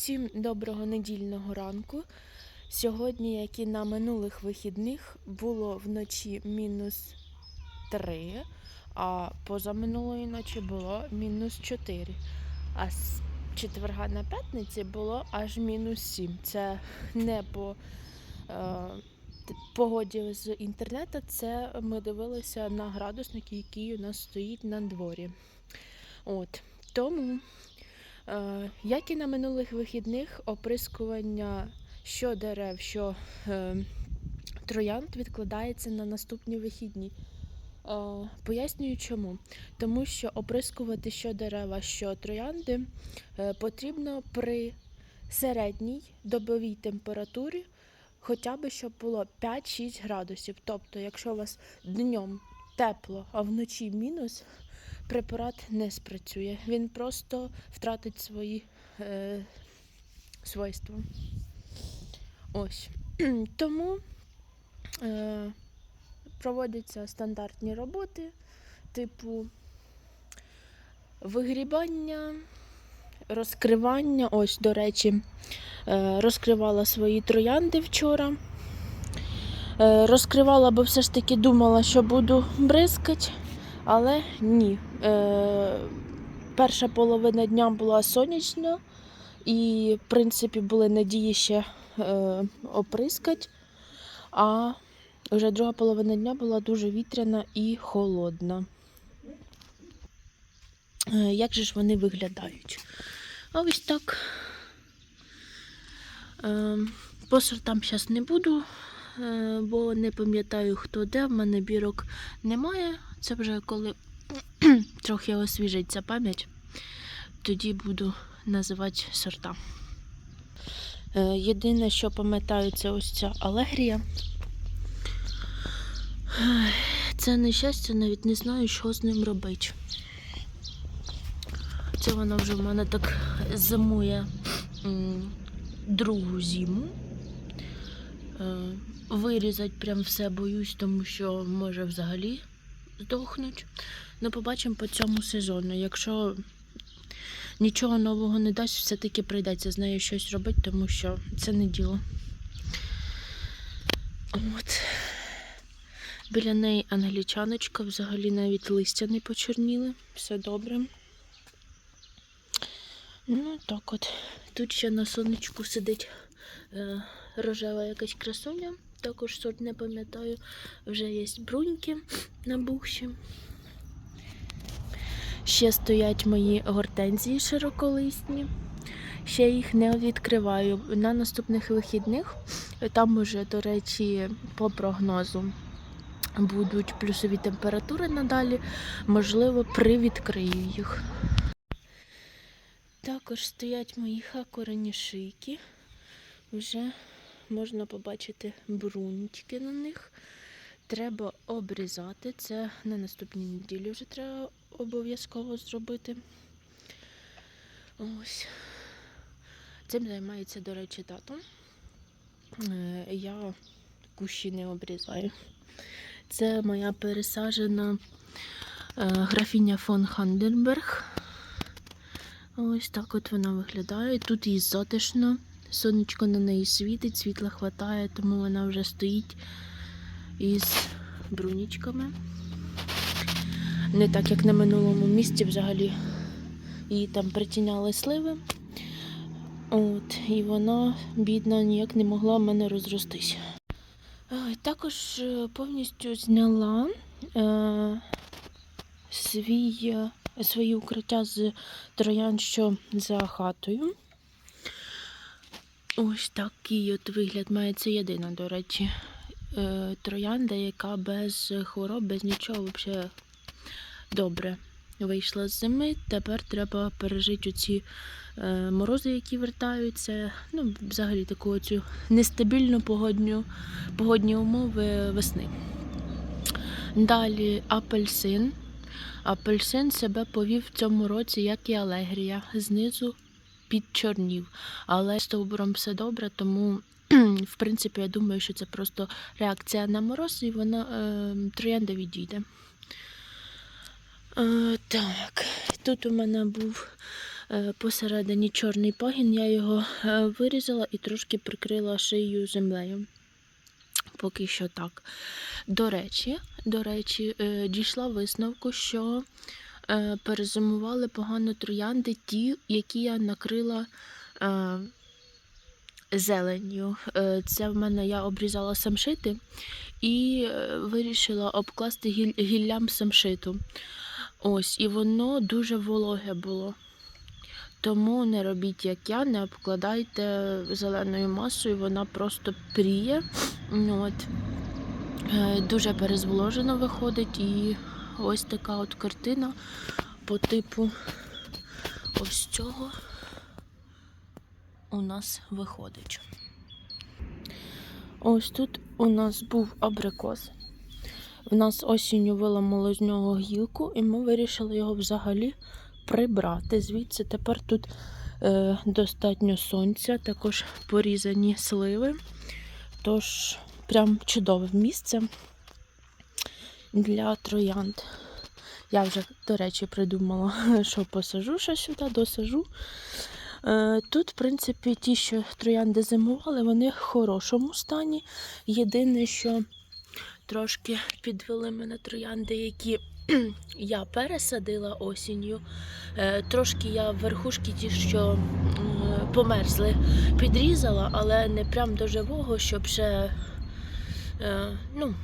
Всім доброго недільного ранку. Сьогодні, як і на минулих вихідних, було вночі мінус 3, а позаминулої ночі було мінус 4. А з четверга на п'ятниці було аж мінус 7. Це не по е, погоді з інтернету, це ми дивилися на градусник, який у нас стоїть на дворі. От. Тому Як і на минулих вихідних, оприскування що дерев, що е, троянд відкладається на наступні вихідні. Е, Пояснюю чому. Тому що оприскувати що дерева, що троянди е, потрібно при середній добовій температурі, хоча б щоб було 5-6 градусів. Тобто, якщо у вас днем тепло, а вночі мінус, препарат не спрацює. Він просто втратить свої е, свойства. Ось. Тому е, проводяться стандартні роботи, типу вигрібання, розкривання. Ось, до речі, е, розкривала свої троянди вчора. Е, розкривала, бо все ж таки думала, що буду бризкати. Але ні. Е, перша половина дня була сонячна, і, в принципі, були надії ще е, оприскати. А вже друга половина дня була дуже вітряна і холодна. Е, як же ж вони виглядають? А ось так. По сортам зараз не буду, бо не пам'ятаю, хто де. В мене бірок немає. Це вже коли трохи освіжиться пам'ять, тоді буду називати сорта. Е, Єдине, що пам'ятаю, це ось ця алегрія. Це нещастя, навіть не знаю, що з ним робити. Це воно вже в мене так зимує другу зиму. Е, Вирізати прям все боюсь, тому що може взагалі здохнуть. Ну, побачимо по цьому сезону. Якщо нічого нового не дасть, все-таки прийдеться з нею щось робити, тому що це не діло. От. Біля неї англічаночка, взагалі навіть листя не почорніли. Все добре. Ну, так от. Тут ще на сонечку сидить е, рожева якась красуня. Також сорт не пам'ятаю. Вже є бруньки набухші. Ще стоять мої гортензії широколисні. Ще їх не відкриваю. На наступних вихідних там уже, до речі, по прогнозу будуть плюсові температури надалі. Можливо, привідкрию їх. Також стоять мої хакоренішийки. Вже можна побачити бруньки на них. Треба обрізати. Це на наступній неділі вже треба обов'язково зробити. Ось. Цим займається, до речі, тато. Е, Я кущі не обрізаю. Це моя пересаджена е, графіня фон Ханденберг. Ось так от вона виглядає. Тут їй затишно. Сонечко на неї світить, світла хватає, тому вона вже стоїть із брунічками. Не так, як на минулому місці взагалі її там притіняли сливи. От, і вона, бідна, ніяк не могла в мене розростись. Е, Також е, повністю зняла е, свій, е, свої укриття з троян, що за хатою. Ось такий от вигляд має це єдина, до речі, троянда, яка без хвороб, без нічого взагалі добре вийшла з зими. Тепер треба пережити оці е, морози, які вертаються. Ну, взагалі таку оцю нестабільну погодню, погодні умови весни. Далі апельсин. Апельсин себе повів в цьому році, як і алегрія. Знизу підчорнів. Але з стовбуром все добре, тому в принципі я думаю, що це просто реакція на мороз, і вона е, троянда відійде. Е, так, тут у мене був Е, Посередині чорний пагін, я його е, вирізала і трошки прикрила шию землею. Поки що так. До речі, до речі, дійшла висновку, що перезимували погано троянди ті, які я накрила зеленню. Це в мене я обрізала самшити і вирішила обкласти гіллям самшиту. Ось, і воно дуже вологе було. Тому не робіть, як я, не обкладайте зеленою масою, вона просто пріє. От. Е, Дуже перезволожено виходить, і ось така от картина по типу ось цього у нас виходить. Ось тут у нас був абрикос. В нас осінню виламало з нього гілку, і ми вирішили його взагалі прибрати. Звідси тепер тут е, достатньо сонця, також порізані сливи. Тож, прям чудове місце для троянд. Я вже, до речі, придумала, що посажу ще сюди, досажу. Е, Тут, в принципі, ті, що троянди зимували, вони в хорошому стані. Єдине, що трошки підвели мене троянди, які я пересадила осінню. Е, Трошки я верхушки ті, що померзли, підрізала, але не прям до живого, щоб ще е, ну,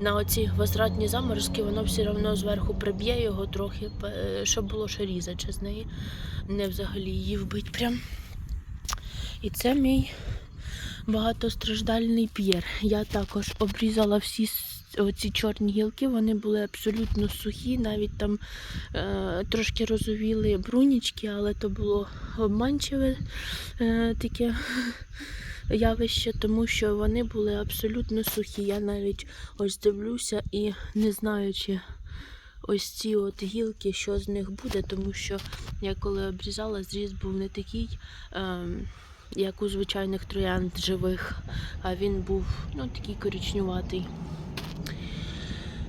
на оці возвратні заморозки воно все одно зверху приб'є його трохи, щоб було ще різаче з неї. Не взагалі її вбить прям. І це мій багатостраждальний п'єр. Я також обрізала всі оці чорні гілки, вони були абсолютно сухі, навіть там е, трошки розовіли брунічки, але то було обманчиве е, таке явище, тому що вони були абсолютно сухі. Я навіть ось дивлюся і не знаю, чи ось ці от гілки, що з них буде, тому що я коли обрізала, зріз був не такий. ем, як у звичайних троянд живих, а він був ну, такий коричнюватий.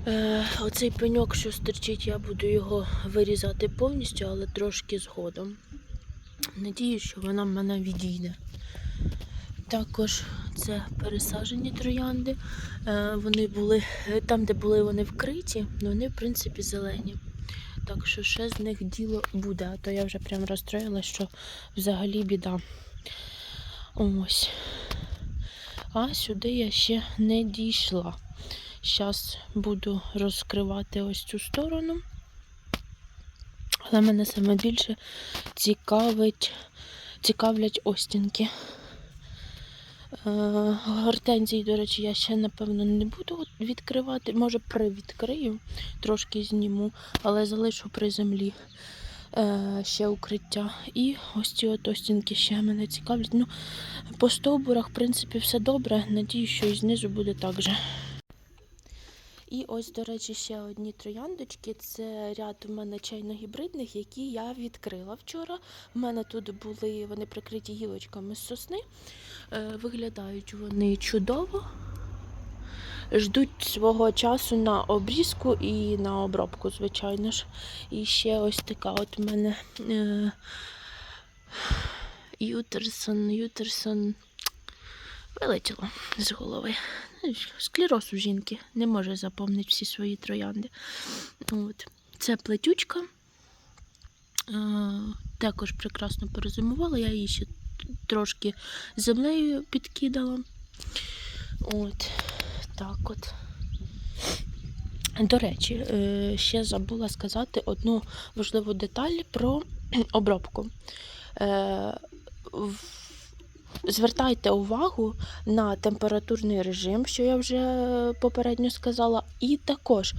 Е, оцей пеньок, що стирчить, я буду його вирізати повністю, але трошки згодом. Надіюсь, що вона в мене відійде. Також це пересаджені троянди. Е, Вони були е, там, де були вони вкриті, вони в принципі зелені. Так що ще з них діло буде, а то я вже прям розстроїла, що взагалі біда. Ось. А сюди я ще не дійшла. Зараз буду розкривати ось цю сторону. Але мене саме більше цікавить, цікавлять остінки. Е, Гортензії, до речі, я ще, напевно, не буду відкривати. Може, привідкрию, трошки зніму, але залишу при землі ще укриття. І ось ці от ще мене цікавлять. Ну, по стовбурах, в принципі, все добре. Надію, що і знизу буде так же. І ось, до речі, ще одні трояндочки. Це ряд у мене чайно-гібридних, які я відкрила вчора. У мене тут були вони прикриті гілочками з сосни. Е, Виглядають вони чудово. Ждуть свого часу на обрізку і на обробку, звичайно ж. І ще ось така от у мене е, Ютерсон, Ютерсон вилетіло з голови. Ну, Склероз у жінки не може запомнити всі свої троянди. От. Це плетючка. Е, також прекрасно перезимувала. Я її ще трошки землею підкидала. От так от. До речі, е, ще забула сказати одну важливу деталь про обробку. Е, Звертайте увагу на температурний режим, що я вже попередньо сказала, і також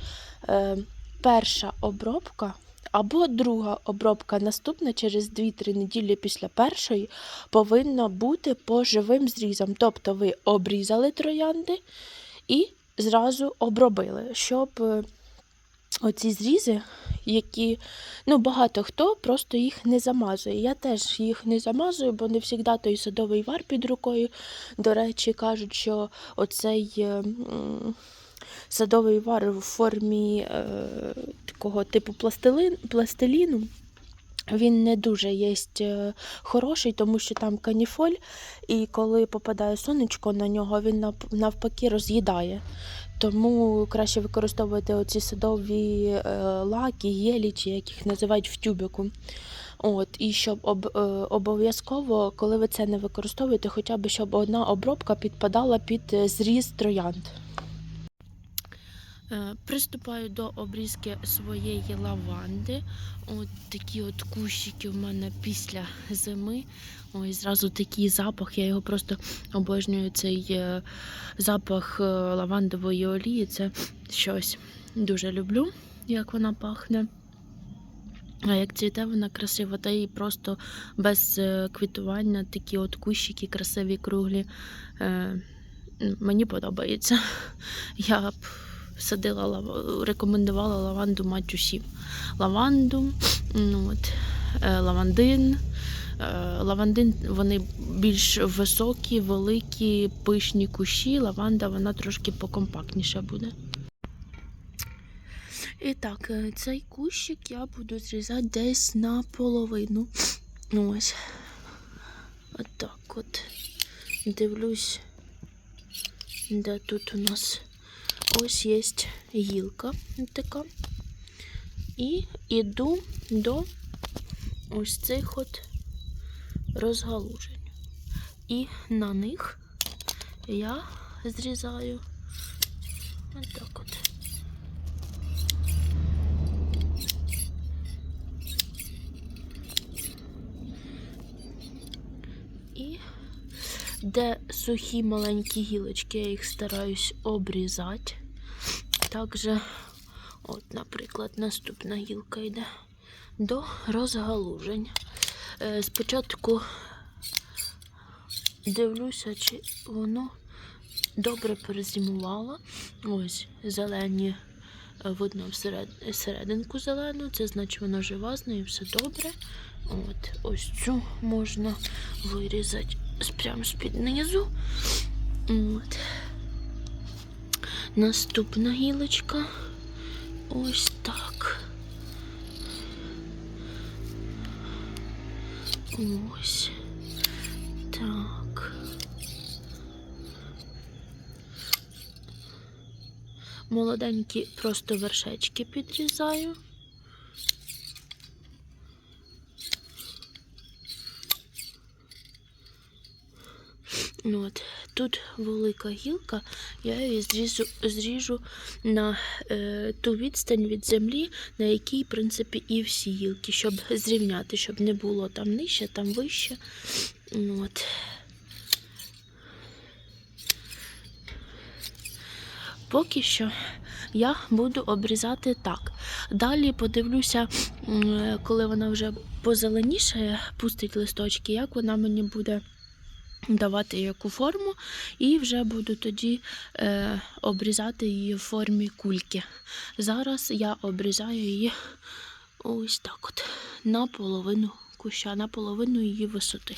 е, перша обробка або друга обробка наступна через 2-3 неділі після першої повинна бути по живим зрізам. Тобто ви обрізали троянди і зразу обробили, щоб е, оці зрізи, які ну, багато хто просто їх не замазує. Я теж їх не замазую, бо не завжди той садовий вар під рукою. До речі, кажуть, що оцей е, садовий вар в формі е, такого типу пластилин, пластиліну. Він не дуже є е, хороший, тому що там каніфоль, і коли попадає сонечко на нього, він навпаки роз'їдає. Тому краще використовувати оці садові е, лаки, єлі, чи як їх називають в тюбику. От, і щоб об, е, обов'язково, коли ви це не використовуєте, хоча б щоб одна обробка підпадала під зріз троянд. Е, Приступаю до обрізки своєї лаванди. От такі от кущики в мене після зими. Ой, зразу такий запах. Я його просто обожнюю. Цей е, запах е, лавандової олії. Це щось дуже люблю, як вона пахне. А як цвіте, вона красива, та і просто без квітування такі от кущики красиві, круглі. Мені подобається. Я б садила рекомендувала лаванду мать усім. Лаванду, ну, от, е, лавандин. Е, Лавандин вони більш високі, великі, пишні кущі. Лаванда вона трошки покомпактніша буде. І так, е, цей кущик я буду зрізати десь наполовину. Ось. Отак от. Дивлюсь, де тут у нас ось є гілка така. І іду до ось цих от розгалужень. І на них я зрізаю отак от. І де сухі маленькі гілочки, я їх стараюсь обрізати. Також, от, наприклад, наступна гілка йде до розгалужень. Е, Спочатку дивлюся, чи воно добре перезимувало. Ось зелені, е, видно всеред, серединку зелену, це значить воно жива, з нею все добре. От, ось цю можна вирізати з- прямо з-під низу. От. Наступна гілочка. Ось так. Ось. Так. Молоденькі просто вершечки підрізаю. Ну От. Тут велика гілка, я її зріжу, зріжу на е, ту відстань від землі, на якій, в принципі, і всі гілки, щоб зрівняти, щоб не було там нижче, там вище. Ну От. Поки що я буду обрізати так. Далі подивлюся, коли вона вже позеленішає, пустить листочки, як вона мені буде давати яку форму, і вже буду тоді е, обрізати її в формі кульки. Зараз я обрізаю її ось так от, на половину куща, на половину її висоти.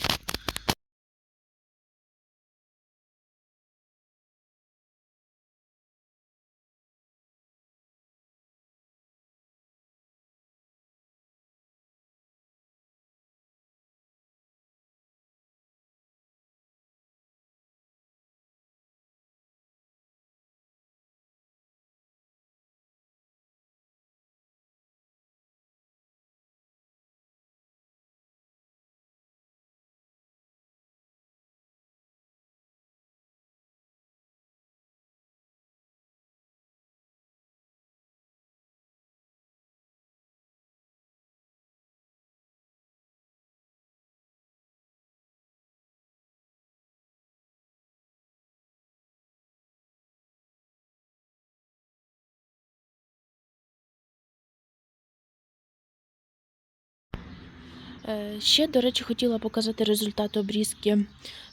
Ще, до речі, хотіла показати результат обрізки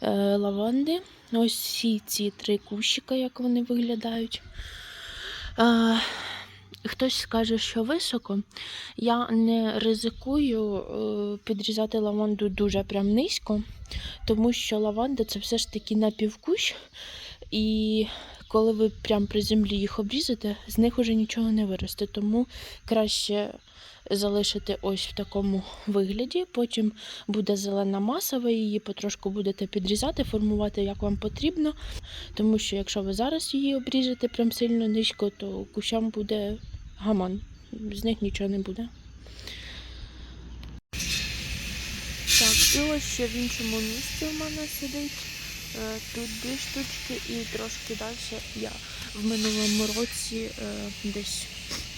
е, лаванди. Ось всі ці три кущика, як вони виглядають. Е, Хтось скаже, що високо. Я не ризикую е, підрізати лаванду дуже прям низько, тому що лаванда це все ж таки напівкущ. І коли ви прямо при землі їх обрізите, з них уже нічого не виросте. Тому краще залишити ось в такому вигляді. Потім буде зелена маса, ви її потрошку будете підрізати, формувати як вам потрібно. Тому що якщо ви зараз її обріжете прям сильно низько, то кущам буде гаман. З них нічого не буде. Так, і ось ще в іншому місці в мене сидить. Е, Тут дві штучки і трошки далі я в минулому році е, десь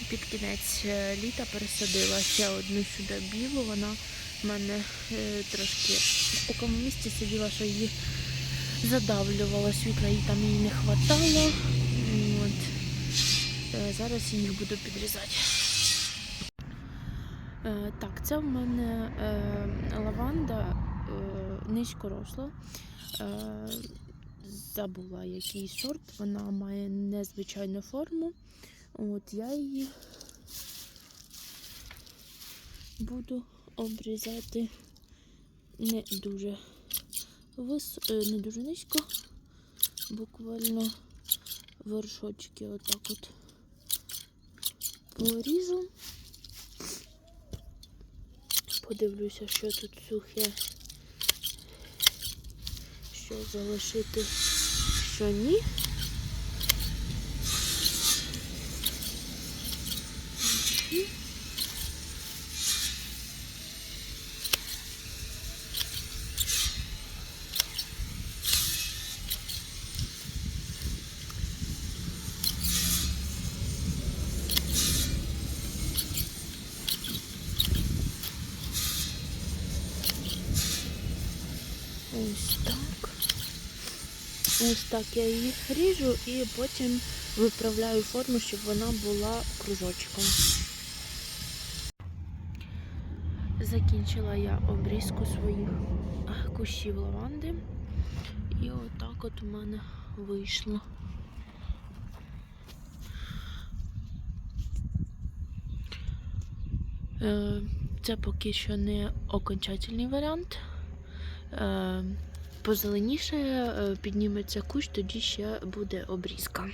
під кінець е, літа пересадила ще одну сюди білу. Вона в мене трошки в такому місці сиділа, що її задавлювала світла, їй там її не. Е, Зараз я їх буду підрізати. Так, це в мене низькоросла. Е, забула який сорт. Вона має незвичайну форму. От я її буду обрізати не дуже вис... е, не дуже низько, буквально вершочки отак от поріжу. Подивлюся, що тут сухе, що залишити, що ні. Мгм. Ось так. Ось так я їх ріжу і потім виправляю форму, щоб вона була кружочком. Закінчила я обрізку своїх кущів лаванди. І отак от у мене вийшло. Е, Це поки що не окончательний варіант. Позеленіше е, підніметься кущ, тоді ще буде обрізка.